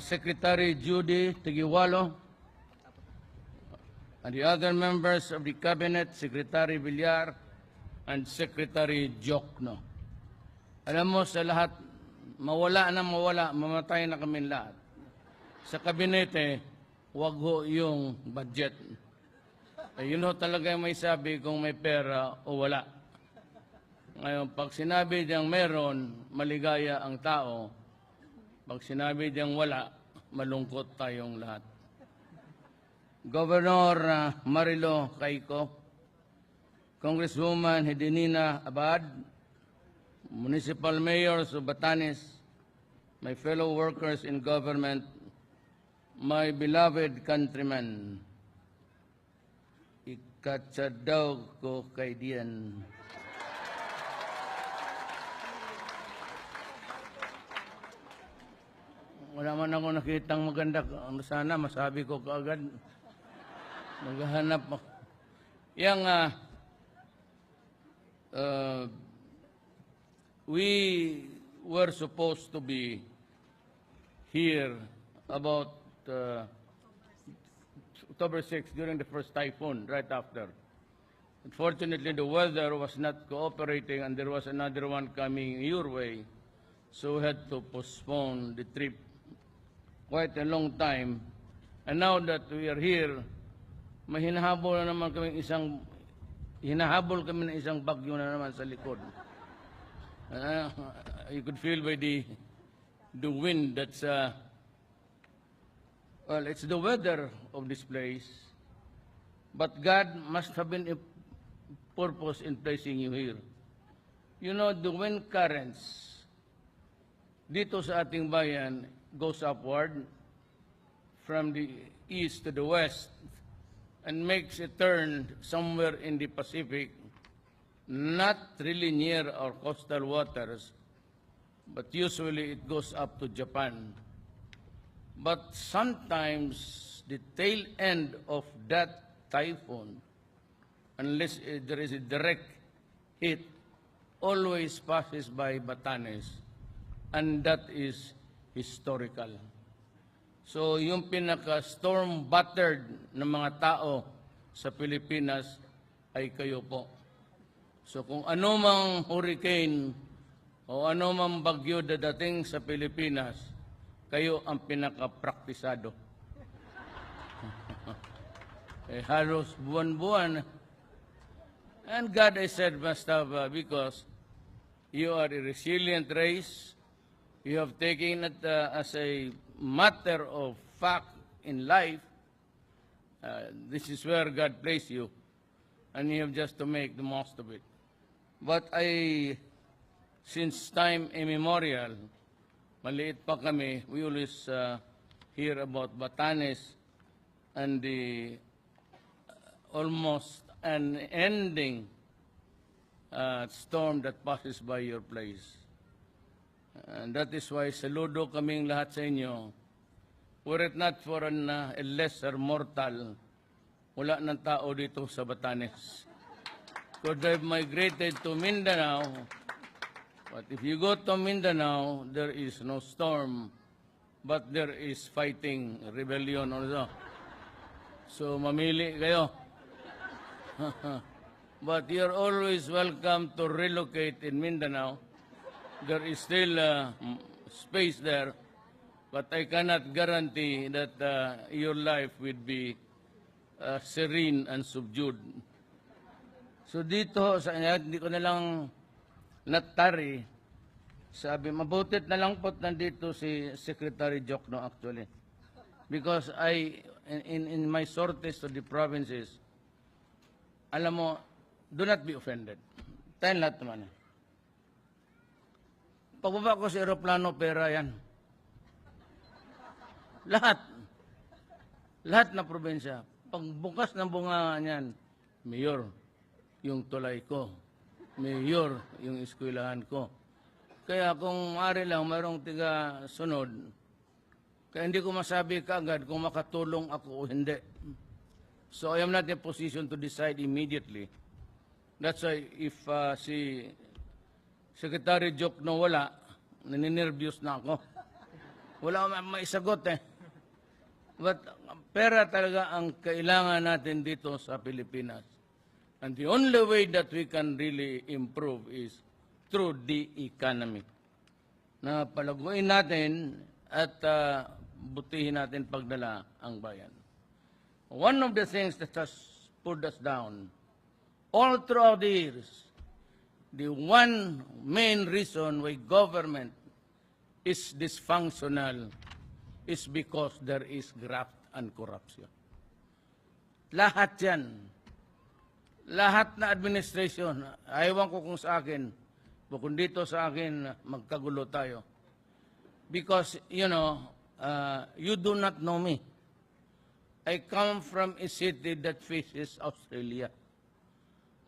Secretary Judy Tigiwalo, and the other members of the Cabinet, Secretary Villar, and Secretary Jokno. Alam mo sa lahat, mawala na mawala, mamatay na kami lahat. Sa kabinete, wag ho yung budget. Eh, yun ho talaga yung may sabi kung may pera o wala. Ngayon, pag sinabi diyang meron, maligaya ang tao. Pag sinabi diyang wala, malungkot tayong lahat. Governor uh, Marilo Caico, Congresswoman Hedinina Abad, Municipal Mayors of Batanes, my fellow workers in government, my beloved countrymen, ikatsadaw ko kay diyan. Wala man ako nakitang maganda. Ano Sana masabi ko kaagad. Maghahanap ako. Yang ah, uh, we were supposed to be here about uh, October 6 during the first typhoon, right after. Unfortunately, the weather was not cooperating and there was another one coming your way. So we had to postpone the trip quite a long time. And now that we are here, may hinahabol na naman kami isang hinahabol kami ng isang bagyo na naman sa likod. Uh, you could feel by the the wind that's uh, well, it's the weather of this place. But God must have been a purpose in placing you here. You know, the wind currents dito sa ating bayan goes upward from the east to the west and makes a turn somewhere in the Pacific, not really near our coastal waters, but usually it goes up to Japan. But sometimes the tail end of that typhoon, unless there is a direct hit, always passes by Batanes, and that is historical. So yung pinaka-storm battered ng mga tao sa Pilipinas ay kayo po. So kung ano hurricane o ano bagyo dadating sa Pilipinas, kayo ang pinaka-praktisado. eh, halos buwan-buwan. And God, I said, must because you are a resilient race, you have taken it uh, as a matter of fact in life. Uh, this is where God placed you, and you have just to make the most of it. But I, since time immemorial, maliit pa kami, we always uh, hear about Batanes and the uh, almost an ending uh, storm that passes by your place. And that is why saludo kaming lahat sa inyo. Were it not for an, uh, a lesser mortal, wala ng tao dito sa Batanes. Could have migrated to Mindanao, but if you go to Mindanao, there is no storm, but there is fighting, rebellion also. So mamili kayo. but you're always welcome to relocate in Mindanao. There is still uh, space there, but I cannot guarantee that uh, your life will be uh, serene and subdued. So dito, sa hindi ko na lang natari, sabi, mabutit na lang po't nandito si Secretary Jokno actually. Because I, in, in, my sorties to the provinces, alam mo, do not be offended. Tayo lahat naman. Pagbaba ko sa aeroplano, pera yan. Lahat. Lahat na probinsya. Pagbukas ng bunga niyan, mayor, yung tulay ko. Mayor, yung eskwelahan ko. Kaya kung maaari lang, mayroong tiga sunod, kaya hindi ko masabi kaagad kung makatulong ako o hindi. So I am not in a position to decide immediately. That's why if uh, si Secretary Jok na wala, naninervyos na ako. Wala akong maisagot eh. But pera talaga ang kailangan natin dito sa Pilipinas. And the only way that we can really improve is through the economy. Na palaguin natin at ah, butihin natin pagdala ang bayan. One of the things that has put us down all throughout the years, the one main reason why government is dysfunctional is because there is graft and corruption. Lahat yan. Lahat na administration, ayawan ko kung sa akin, kung dito sa akin, magkagulo tayo. Because, you know, uh, you do not know me. I come from a city that faces Australia.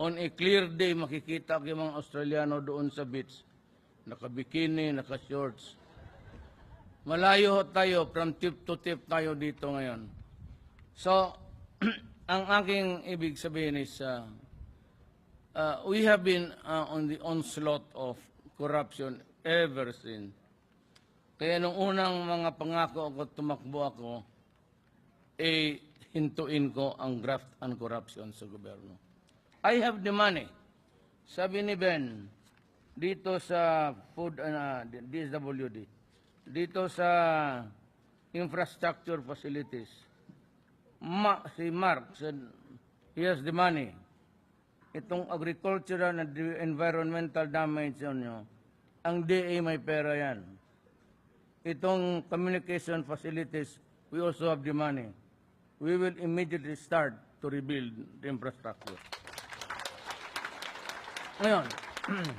On a clear day, makikita ko yung mga Australiano doon sa beach. Naka-bikini, naka-shorts. Malayo tayo, from tip to tip tayo dito ngayon. So, ang aking ibig sabihin is, uh, uh, we have been uh, on the onslaught of corruption ever since. Kaya nung unang mga pangako ako, tumakbo ako, eh, hintuin ko ang graft and corruption sa gobyerno. I have the money. Sabi ni Ben, dito sa food, uh, DSWD, dito sa infrastructure facilities, Ma, si Mark said, he has the money. Itong agricultural and environmental damage nyo, ang DA may pera yan. Itong communication facilities, we also have the money. We will immediately start to rebuild the infrastructure. Ngayon,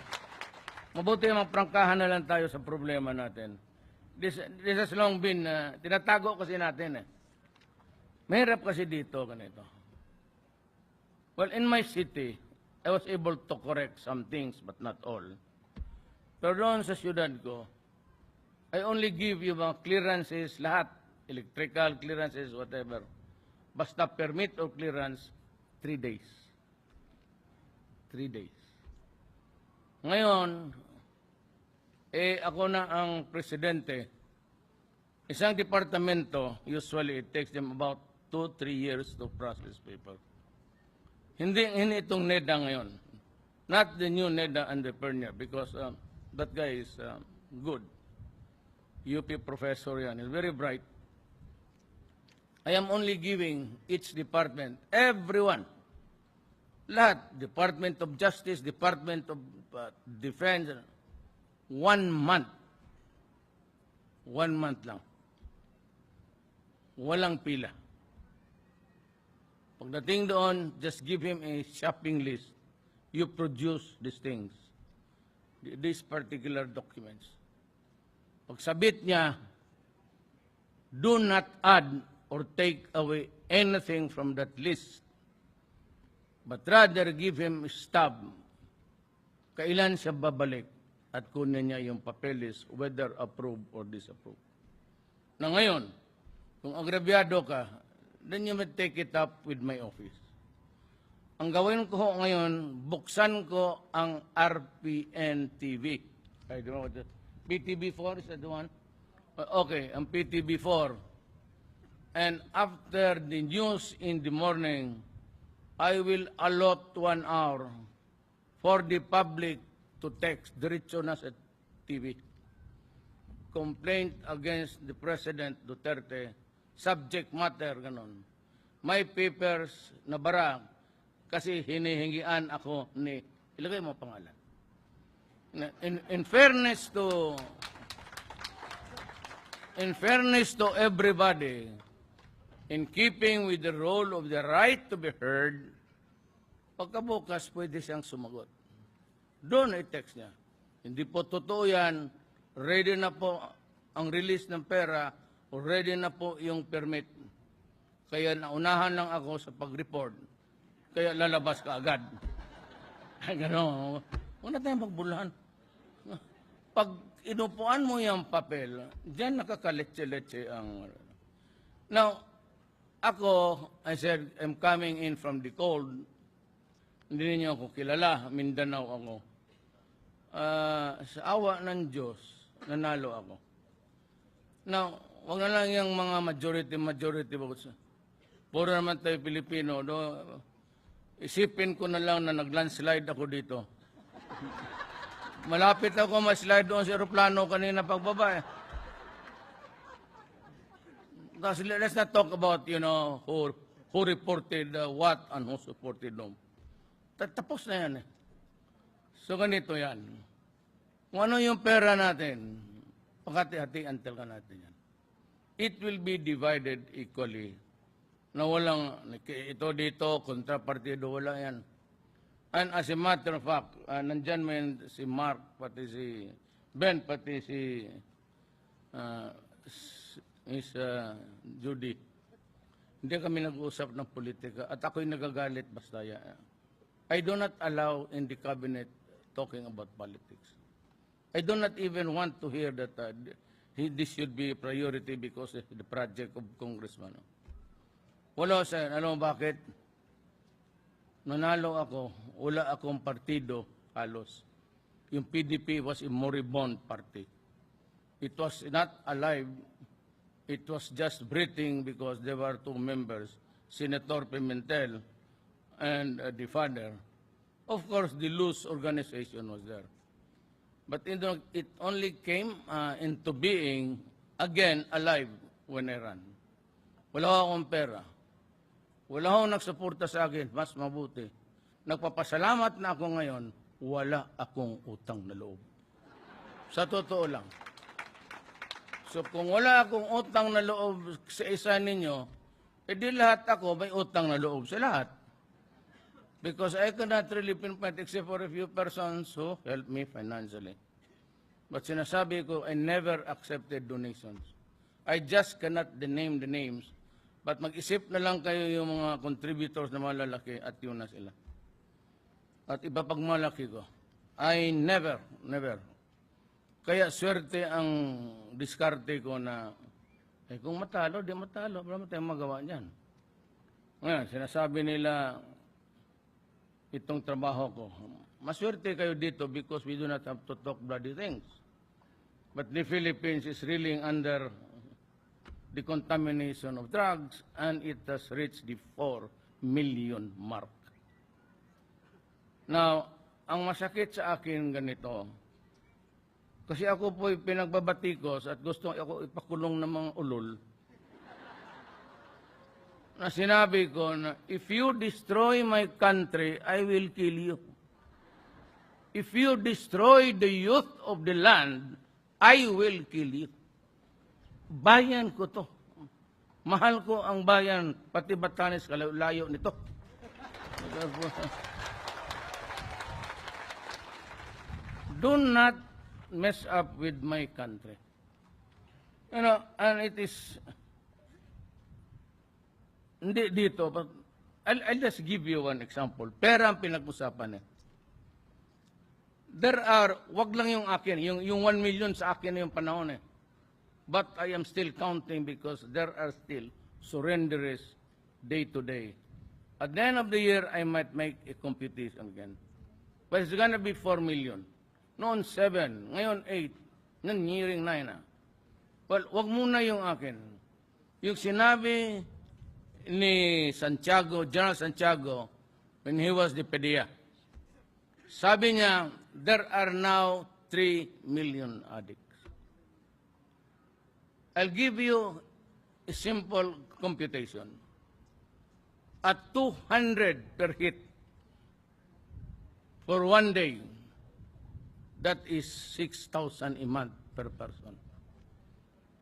mabuti magprangkahan na lang tayo sa problema natin. This, this has long been, uh, tinatago kasi natin eh. Mahirap kasi dito, ganito. Well, in my city, I was able to correct some things, but not all. Pero doon sa syudad ko, I only give you mga clearances, lahat, electrical clearances, whatever. Basta permit or clearance, three days. Three days. Ngayon, eh ako na ang presidente. Isang departamento, usually it takes them about two, three years to process paper. Hindi, hindi itong NEDA ngayon. Not the new NEDA and the Pernia because um, that guy is um, good. UP professor yan. He's very bright. I am only giving each department, everyone, lahat, Department of Justice, Department of uh, Defense, one month. One month lang. Walang pila. Pagdating doon, just give him a shopping list. You produce these things, th- these particular documents. Pagsabit niya, do not add or take away anything from that list, but rather give him a stub. Kailan siya babalik at kunin niya yung papeles, whether approved or disapproved. Na ngayon, kung agrabyado ka, then you may take it up with my office. Ang gawin ko ngayon, buksan ko ang RPN TV. I don't know what the, PTB4 is that the one? Uh, Okay, ang PTB4. And after the news in the morning, I will allot one hour for the public to text diretso na sa TV. Complaint against the President Duterte, subject matter, ganon. My papers na bara kasi hinihingian ako ni, ilagay mo pangalan. In, in fairness to, in fairness to everybody, in keeping with the role of the right to be heard, pagkabukas pwede siyang sumagot. Doon ay text niya. Hindi po totoo yan. Ready na po ang release ng pera o ready na po yung permit. Kaya naunahan lang ako sa pag-report. Kaya lalabas ka agad. Gano'n. Huwag na tayong magbulahan. Pag inupuan mo yung papel, diyan nakakaletse-letse ang... Now, ako, I said, I'm coming in from the cold. Hindi niyo ako kilala, Mindanao ako. Ah, sa awa ng Diyos, nanalo ako. Now, wag na lang yung mga majority, majority votes. Puro naman tayo Pilipino. No? Isipin ko na lang na nag-landslide ako dito. Malapit ako ma-slide doon sa aeroplano kanina pagbaba eh. Tapos let's not talk about, you know, who, who reported uh, what and who supported. Ta- Tapos na yan eh. So ganito yan. Kung ano yung pera natin, pagkati-hatian talaga natin yan. It will be divided equally. Na walang, ito dito, kontrapartido, wala yan. And as a matter of fact, uh, nandyan mo si Mark, pati si Ben, pati si uh, s- Miss uh, Judy. Hindi kami nag-uusap ng politika at ako'y nagagalit basta yan. I do not allow in the cabinet talking about politics. I do not even want to hear that uh, this should be a priority because of the project of Congressman. Wala sa, alam mo bakit? Nanalo ako, wala akong partido halos. Yung PDP was a moribund party. It was not alive. It was just breathing because there were two members, Senator Pimentel and uh, the father. Of course, the loose organization was there. But you know, it only came uh, into being again alive when I ran. Wala akong pera. Wala akong nagsuporta sa akin, mas mabuti. Nagpapasalamat na ako ngayon, wala akong utang na loob. Sa totoo lang. So kung wala akong utang na loob sa isa ninyo, edi lahat ako may utang na loob sa lahat. Because I cannot really pinpoint except for a few persons who helped me financially. But sinasabi ko, I never accepted donations. I just cannot name the names. But mag-isip na lang kayo yung mga contributors na malalaki at yun na sila. At iba pag malaki ko, I never, never. Kaya swerte ang diskarte ko na, eh kung matalo, di matalo, wala mo tayong magawa niyan. Ngayon, sinasabi nila, itong trabaho ko. Maswerte kayo dito because we do not have to talk bloody things. But the Philippines is reeling under the contamination of drugs and it has reached the 4 million mark. Now, ang masakit sa akin ganito, kasi ako po'y pinagbabatikos at gusto ako ipakulong ng mga ulol, na sinabi ko na, if you destroy my country, I will kill you. If you destroy the youth of the land, I will kill you. Bayan ko to. Mahal ko ang bayan, pati Batanes, kalayo nito. Do not mess up with my country. You know, and it is hindi dito, but I'll, I'll just give you one example. Pera ang pinag-usapan eh. There are, wag lang yung akin, yung, yung 1 million sa akin yung panahon eh. But I am still counting because there are still surrenderers day to day. At the end of the year, I might make a computation again. But it's gonna be 4 million. Noon 7, ngayon 8, ngayon nearing 9 na. Well, wag muna yung akin. Yung sinabi ni Santiago, General Santiago, when he was the PDEA, sabi niya, there are now 3 million addicts. I'll give you a simple computation. At 200 per hit for one day, that is 6,000 a month per person.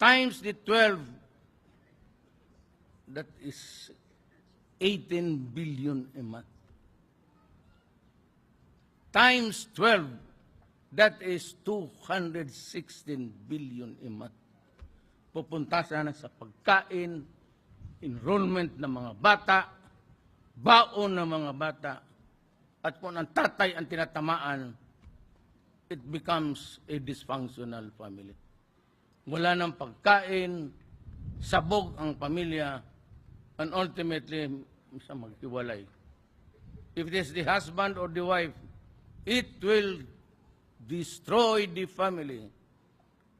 Times the 12, that is 18 billion a month. Times 12, that is 216 billion a month. Pupunta sana sa pagkain, enrollment ng mga bata, baon ng mga bata, at kung ang tatay ang tinatamaan, it becomes a dysfunctional family. Wala ng pagkain, sabog ang pamilya, and ultimately, sa maghiwalay. If it is the husband or the wife, it will destroy the family.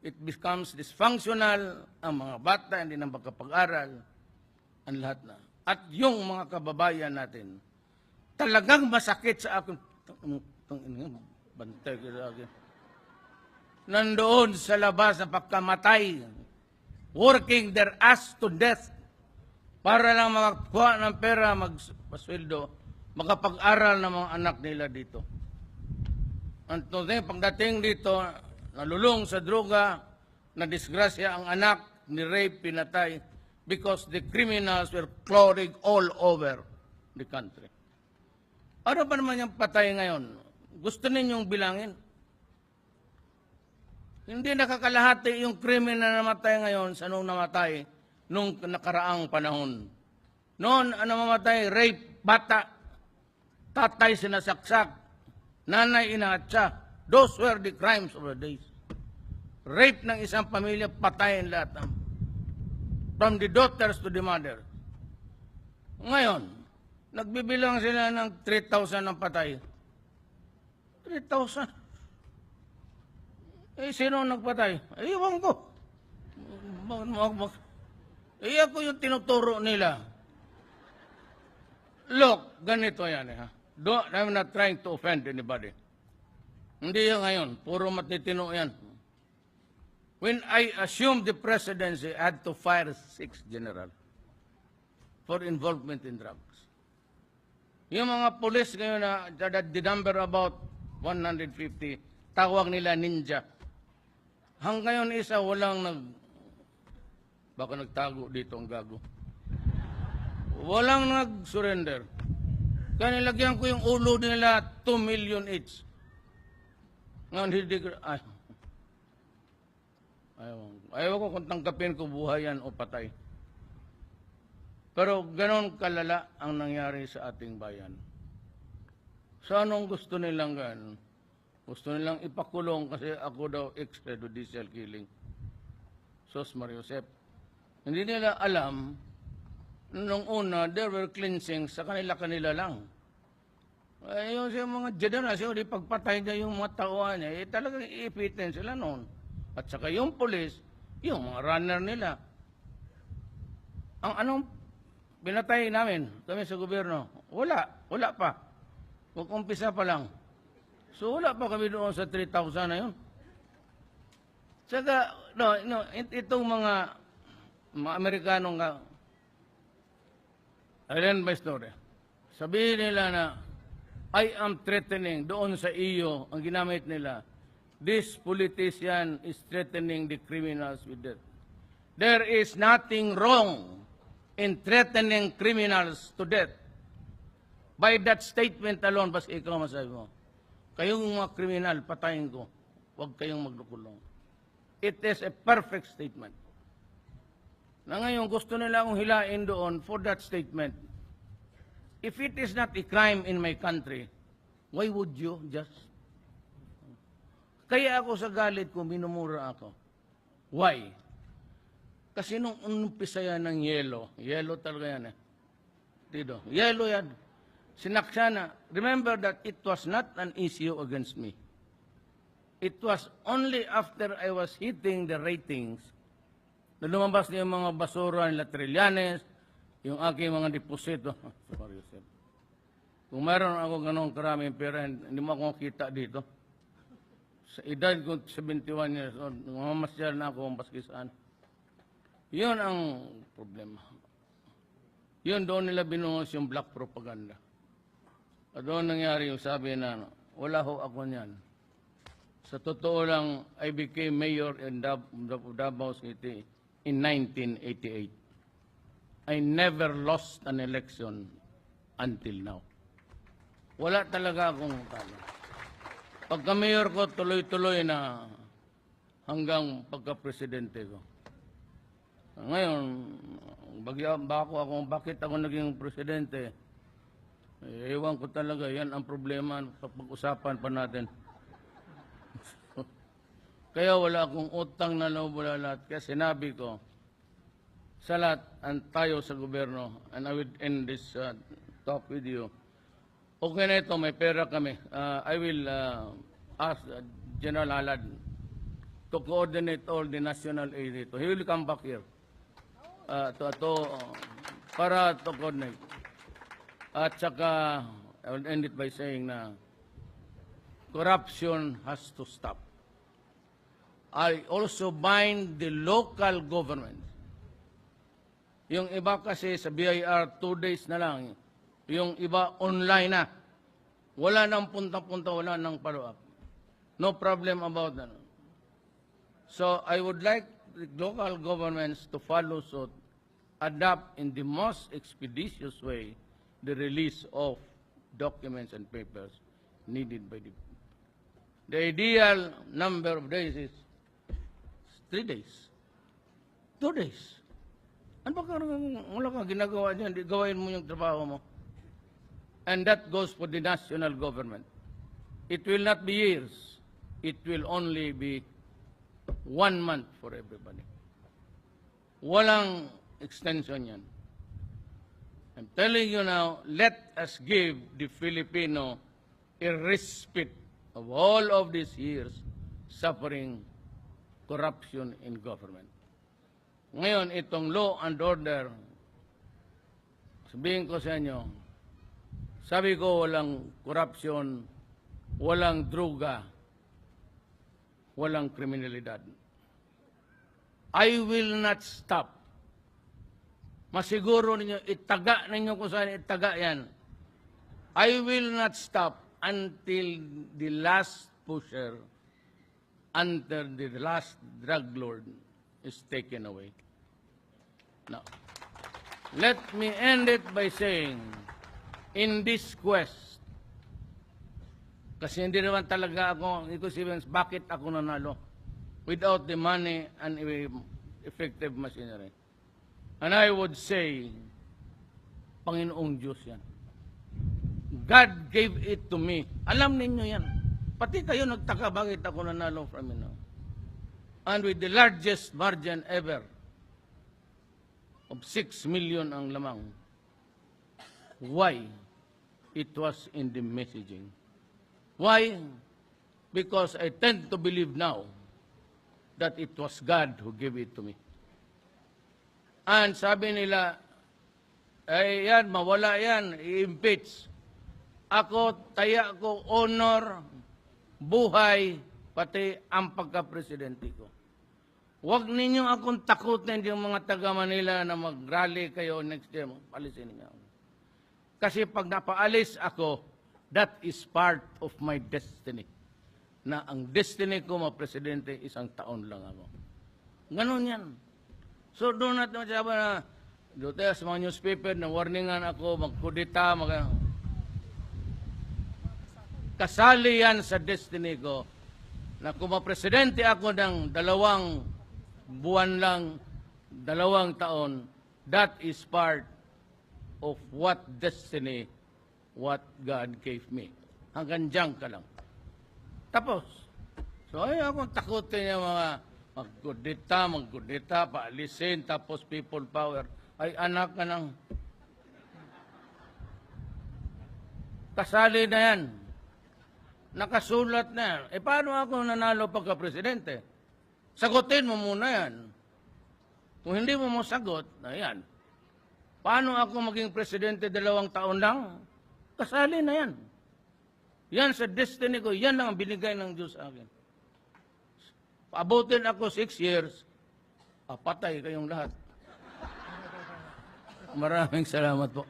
it becomes dysfunctional, ang mga bata hindi na makapag-aral, ang lahat na. At yung mga kababayan natin, talagang masakit sa akin. Bantay akin. Nandoon sa labas na pagkamatay, working their ass to death para lang makakuha ng pera, magpasweldo, makapag-aral ng mga anak nila dito. Ang tunay, pagdating dito, nalulong sa droga, na disgrasya ang anak, ni rape, pinatay, because the criminals were crawling all over the country. Ano pa naman yung patay ngayon? Gusto ninyong bilangin? Hindi nakakalahati yung krimen na namatay ngayon sa nung namatay nung nakaraang panahon. Noon, ano mamatay? Rape, bata, tatay sinasaksak, nanay inaatsa. Those were the crimes of the days. Rape ng isang pamilya, patayin lahat. From the daughters to the mother. Ngayon, nagbibilang sila ng 3,000 ng patay. 3,000? Eh, sino ang nagpatay? Eh, iwan ko. Mag, mag, mag. Eh, ako yung tinuturo nila. Look, ganito yan eh. Ha? Do, I'm not trying to offend anybody. Hindi yan ngayon. Puro matitino yan. When I assumed the presidency, I had to fire six general for involvement in drugs. Yung mga police ngayon na that the number about 150, tawag nila ninja. Hanggang ngayon isa walang nag baka nagtago dito ang gago. Walang nag-surrender. Kaya nilagyan ko yung ulo nila 2 million each. Ngayon hindi ko, ay, ayaw, ayaw ko kung tangkapin ko buhay yan o patay. Pero ganon kalala ang nangyari sa ating bayan. So anong gusto nilang gan? Gusto nilang ipakulong kasi ako daw extrajudicial killing. Sos Mariosep. Hindi nila alam nung una, there were cleansing sa kanila-kanila lang. Eh, yung sa mga generasyon, di pagpatay niya yung mga tauhan niya, eh, talagang iipitin sila noon. At saka yung polis, yung mga runner nila. Ang anong binatay namin, kami sa gobyerno, wala, wala pa. Mag-umpisa pa lang. So wala pa kami doon sa 3,000 na yun. Saka, no, no, it- itong mga, mga Amerikano nga, Ayan my story. Sabihin nila na, I am threatening doon sa iyo, ang ginamit nila, this politician is threatening the criminals with death. There is nothing wrong in threatening criminals to death. By that statement alone, bas ikaw masabi mo, kayong mga kriminal, patayin ko. Huwag kayong maglukulong. It is a perfect statement. Na ngayon, gusto nila akong hilain doon for that statement. If it is not a crime in my country, why would you just... Kaya ako sa galit ko, minumura ako. Why? Kasi nung umpisa yan ng yelo, yelo talaga yan eh. Dito, yelo yan. Sinaksa na. Remember that it was not an issue against me. It was only after I was hitting the ratings na lumabas na yung mga basura nila Trillanes, yung aking mga deposito. Sorry, Joseph. Kung mayroon ako ganong karaming pera, hindi mo ako kita dito. Sa edad ko 71 years old, mamamasyal na ako kung baski saan. Yun ang problema. Yun doon nila binuhos yung black propaganda. At doon nangyari yung sabi na, wala ho ako niyan. Sa totoo lang, I became mayor in Dab- Davao City in 1988. I never lost an election until now. Wala talaga akong talo. Pagka mayor ko, tuloy-tuloy na hanggang pagka-presidente ko. Ngayon, bagya, bako ako, bakit ako naging presidente? Eh, ewan ko talaga, yan ang problema, pag-usapan pa natin. Kaya wala akong utang na loob lahat. Kaya sinabi ko, sa lahat, ang tayo sa gobyerno, and I will end this uh, talk with you. Okay na ito, may pera kami. Uh, I will uh, ask uh, General Alad to coordinate all the national aid dito. He will come back here uh, to, to, uh, para to coordinate. At saka, I will end it by saying na corruption has to stop. I also bind the local government. Yung iba kasi sa BIR, two days na lang. Yung iba online na. Wala nang punta-punta, wala nang follow-up. No problem about that. So I would like the local governments to follow suit, adapt in the most expeditious way the release of documents and papers needed by the The ideal number of days is three days. Two days. Ano ba ka, wala kang ginagawa dyan, di gawain mo yung trabaho mo. And that goes for the national government. It will not be years. It will only be one month for everybody. Walang extension yan. I'm telling you now, let us give the Filipino a respite of all of these years suffering corruption in government. Ngayon, itong law and order, sabihin ko sa inyo, sabi ko walang corruption, walang droga, walang kriminalidad. I will not stop. Masiguro ninyo, itaga ninyo kung saan itaga yan. I will not stop until the last pusher, until the last drug lord is taken away. Now, let me end it by saying, in this quest, kasi hindi naman talaga ako, hindi ko sabihin, bakit ako nanalo? Without the money and effective machinery. And I would say, Panginoong Diyos yan. God gave it to me. Alam ninyo yan. Pati kayo nagtaka bakit ako nanalo from know. And with the largest margin ever of 6 million ang lamang. Why? It was in the messaging. Why? Because I tend to believe now that it was God who gave it to me. And sabi nila, ay yan, mawala yan, i-impeach. Ako, taya ko, honor, buhay, pati ang pagka-presidente ko. Huwag ninyo akong takutin yung mga taga Manila na mag-rally kayo next year. Palisin ninyo. ako. Kasi pag napaalis ako, that is part of my destiny. Na ang destiny ko, mga presidente, isang taon lang ako. Ganon yan. So doon natin sabi na, tayo sa mga newspaper na warningan ako, magkudita, mag... Kasali yan sa destiny ko na kung mapresidente ako ng dalawang buwan lang, dalawang taon, that is part of what destiny, what God gave me. Hanggang dyan ka lang. Tapos, so ay akong takutin yung mga magkudita, magkudita, paalisin, tapos people power. Ay anak ka ng... Kasali na yan. Nakasulat na yan. Eh paano ako nanalo pagka-presidente? Sagutin mo muna yan. Kung hindi mo mo sagot, ayan. Paano ako maging presidente dalawang taon lang? Kasali na yan. Yan sa destiny ko, yan lang ang binigay ng Diyos sa akin. Paabutin ako six years, ah, patay kayong lahat. Maraming salamat po.